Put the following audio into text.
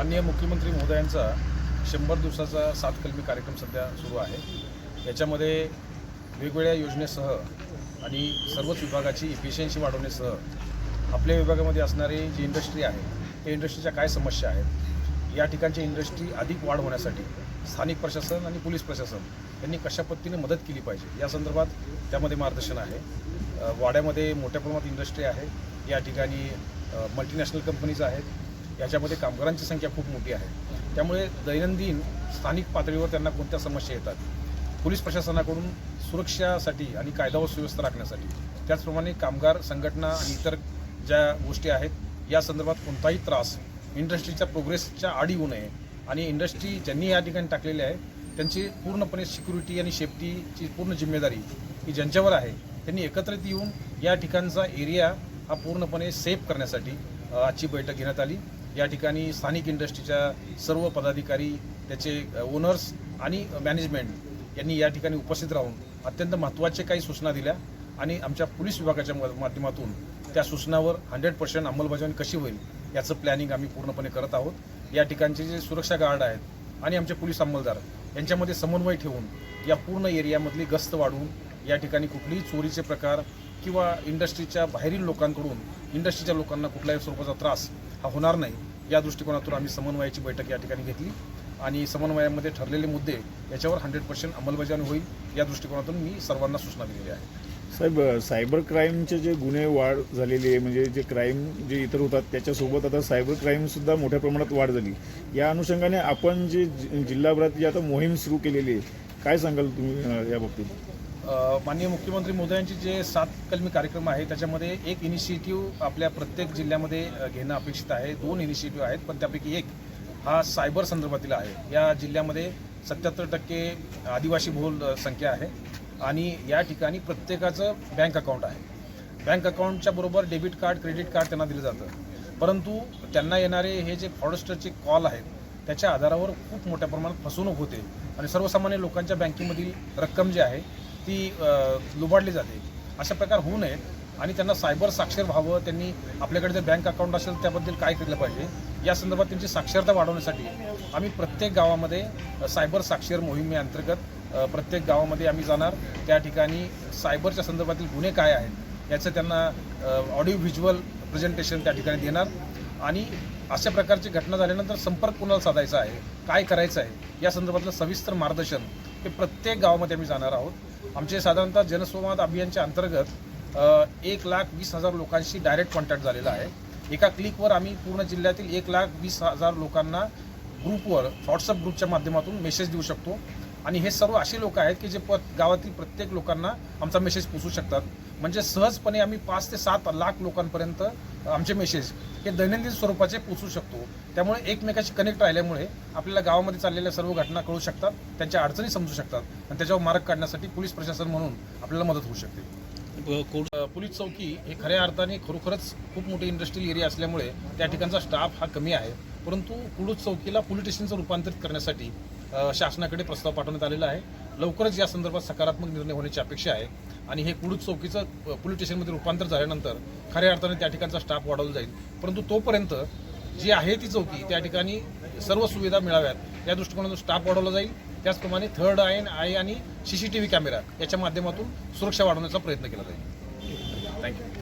माननीय मुख्यमंत्री महोदयांचा शंभर दिवसाचा सात कलमी कार्यक्रम सध्या सुरू आहे. याच्यामध्ये वेगवेगळ्या योजनेसह आणि सर्वच विभागाची इफिशियन्सी वाढवण्यासह आपल्या विभागामध्ये असणारी जी इंडस्ट्री आहे त्या इंडस्ट्रीच्या काय समस्या आहेत या ठिकाणची इंडस्ट्री अधिक वाढ होण्यासाठी स्थानिक प्रशासन आणि पोलीस प्रशासन यांनी कशा पद्धतीने मदत केली पाहिजे या संदर्भात त्यामध्ये मार्गदर्शन आहे. वाड्यामध्ये मोठ्या प्रमाणात इंडस्ट्री आहे. या ठिकाणी मल्टीनॅशनल कंपनीज आहेत. याच्यामध्ये कामगारांची संख्या खूप मोठी आहे. त्यामुळे दैनंदिन स्थानिक पातळीवर त्यांना कोणत्या समस्या येतात? पोलीस प्रशासनाकडून सुरक्षासाठी आणि कायदा व सुव्यवस्था राखण्यासाठी. त्याचप्रमाणे कामगार संघटना आणि इतर ज्या गोष्टी आहेत या संदर्भात कोणताही त्रास इंडस्ट्रीच्या प्रोग्रेसच्या आडी होऊ नये आणि इंडस्ट्री ज्यांनी या ठिकाणी टाकलेली आहे त्यांची पूर्णपणे सिक्युरिटी आणि सेफ्टीची पूर्ण जिम्मेदारी ही ज्यांच्यावर आहे त्यांनी एकत्रित येऊन या ठिकाणचा एरिया हा पूर्णपणे सेफ करण्यासाठी आजची बैठक घेण्यात आली. या ठिकाणी स्थानिक इंडस्ट्रीच्या सर्व पदाधिकारी त्याचे ओनर्स आणि मॅनेजमेंट यांनी या ठिकाणी उपस्थित राहून अत्यंत महत्त्वाचे काही सूचना दिल्या आणि आमच्या पोलीस विभागाच्या माध्यमातून त्या सूचनावर हंड्रेड पर्सेंट अंमलबजावणी कशी होईल याचं प्लॅनिंग आम्ही पूर्णपणे करत आहोत. या ठिकाणचे जे सुरक्षा गार्ड आहेत आणि आमचे पोलीस अंमलदार यांच्यामध्ये समन्वय ठेवून या पूर्ण एरियामधली गस्त वाढवून या ठिकाणी कुठलीही चोरीचे प्रकार किंवा इंडस्ट्रीच्या बाहेरील लोकांकडून इंडस्ट्रीच्या लोकांना कुठल्याही स्वरूपाचा त्रास हा होणार नाही या दृष्टिकोनातून आम्ही समन्वयाची बैठक या ठिकाणी घेतली. आणि समन्वयामध्ये ठरलेले मुद्दे याच्यावर हंड्रेड पर्सेंट अंमलबजावणी होईल या दृष्टिकोनातून मी सर्वांना सूचना दिलेली आहे. साहेब सायबर क्राईमचे जे गुन्हे वाढ झालेली आहे म्हणजे जे क्राईम जे इतर होतात त्याच्यासोबत आता सायबर क्राईमसुद्धा मोठ्या प्रमाणात वाढ झाली. या अनुषंगाने आपण जे जि- जिल्हाभरात जी आता मोहीम सुरू केलेली आहे काय सांगाल तुम्ही या बाबतीत? माननीय मुख्यमंत्री मोदयांचे जे सात कलमी कार्यक्रम आहे त्याच्यामध्ये एक इनिशिएटिव्ह आपल्या प्रत्येक जिल्ह्यामध्ये घेणं अपेक्षित आहे. दोन इनिशिएटिव्ह आहेत पण त्यापैकी एक हा सायबर संदर्भातील आहे. या जिल्ह्यामध्ये सत्याहत्तर टक्के आदिवासी बहुल संख्या आहे आणि या ठिकाणी प्रत्येकाचं बँक अकाउंट आहे. बँक अकाउंटच्या बरोबर डेबिट कार्ड क्रेडिट कार्ड त्यांना दिलं जातं. परंतु त्यांना येणारे हे जे फॉरेस्टरचे कॉल आहेत त्याच्या आधारावर खूप मोठ्या प्रमाणात फसवणूक होते. आणि सर्वसामान्य लोकांच्या बँकेमधील रक्कम जी आहे ती लुबाडली जाते. अशा प्रकार होऊ नयेत आणि त्यांना सायबर साक्षर व्हावं त्यांनी आपल्याकडे जर बँक अकाउंट असेल त्याबद्दल काय केलं पाहिजे? या संदर्भात त्यांची साक्षरता वाढवण्यासाठी आम्ही प्रत्येक गावामध्ये सायबर साक्षर मोहिमेअंतर्गत प्रत्येक गावामध्ये आम्ही जाणार. त्या ठिकाणी सायबरच्या संदर्भातील गुन्हे काय आहेत याचं त्यांना ऑडिओ व्हिज्युअल प्रेझेंटेशन त्या ठिकाणी देणार. आणि अशा प्रकारची घटना झाल्यानंतर संपर्क कुणाला साधायचा आहे? काय करायचं आहे? या संदर्भातलं सविस्तर मार्गदर्शन हे प्रत्येक गावामध्ये आम्ही जाणार आहोत. आमचे साधारणतः जनसंवाद अभियानच्या अंतर्गत एक लाख वीस हजार लोकांशी डायरेक्ट कॉन्टॅक्ट झालेला आहे. एका क्लिकवर आम्ही पूर्ण जिल्ह्यातील एक लाख वीस हजार लोकांना ग्रुपवर व्हॉट्सअप ग्रुपच्या माध्यमातून मेसेज देऊ शकतो. आणि हे सर्व असे लोक आहेत की जे प गावातील प्रत्येक लोकांना आमचा मेसेज पोचू शकतात. म्हणजे सहजपणे आम्ही पाच ते सात लाख लोकांपर्यंत आमचे मेसेज हे दैनंदिन स्वरूपाचे पोचू शकतो. त्यामुळे एकमेकाशी कनेक्ट राहिल्यामुळे आपल्याला गावामध्ये चाललेल्या सर्व घटना कळू शकतात त्यांच्या अडचणी समजू शकतात आणि त्याच्यावर मार्ग काढण्यासाठी पोलीस प्रशासन म्हणून आपल्याला मदत होऊ शकते. पोलीस चौकी हे खऱ्या अर्थाने खरोखरच खूप मोठी इंडस्ट्रियल एरिया असल्यामुळे त्या ठिकाणचा स्टाफ हा कमी आहे. परंतु कुडूच चौकीला पोलीस स्टेशनचं रूपांतरित करण्यासाठी शासनाकडे प्रस्ताव पाठवण्यात आलेला आहे. लवकरच या संदर्भात सकारात्मक निर्णय होण्याची अपेक्षा आहे. आणि हे कुडूच चौकीचं पोलीस स्टेशनमध्ये रूपांतर झाल्यानंतर खऱ्या अर्थाने त्या ठिकाणचा स्टाफ वाढवला जाईल. परंतु तोपर्यंत जी आहे ती चौकी त्या ठिकाणी सर्व सुविधा मिळाव्यात. या दृष्टिकोनातून स्टाफ वाढवला जाईल. त्याचप्रमाणे थर्ड आय आय आणि C C T V camera याच्या माध्यमातून सुरक्षा वाढवण्याचा प्रयत्न केला जाईल. थँक्यू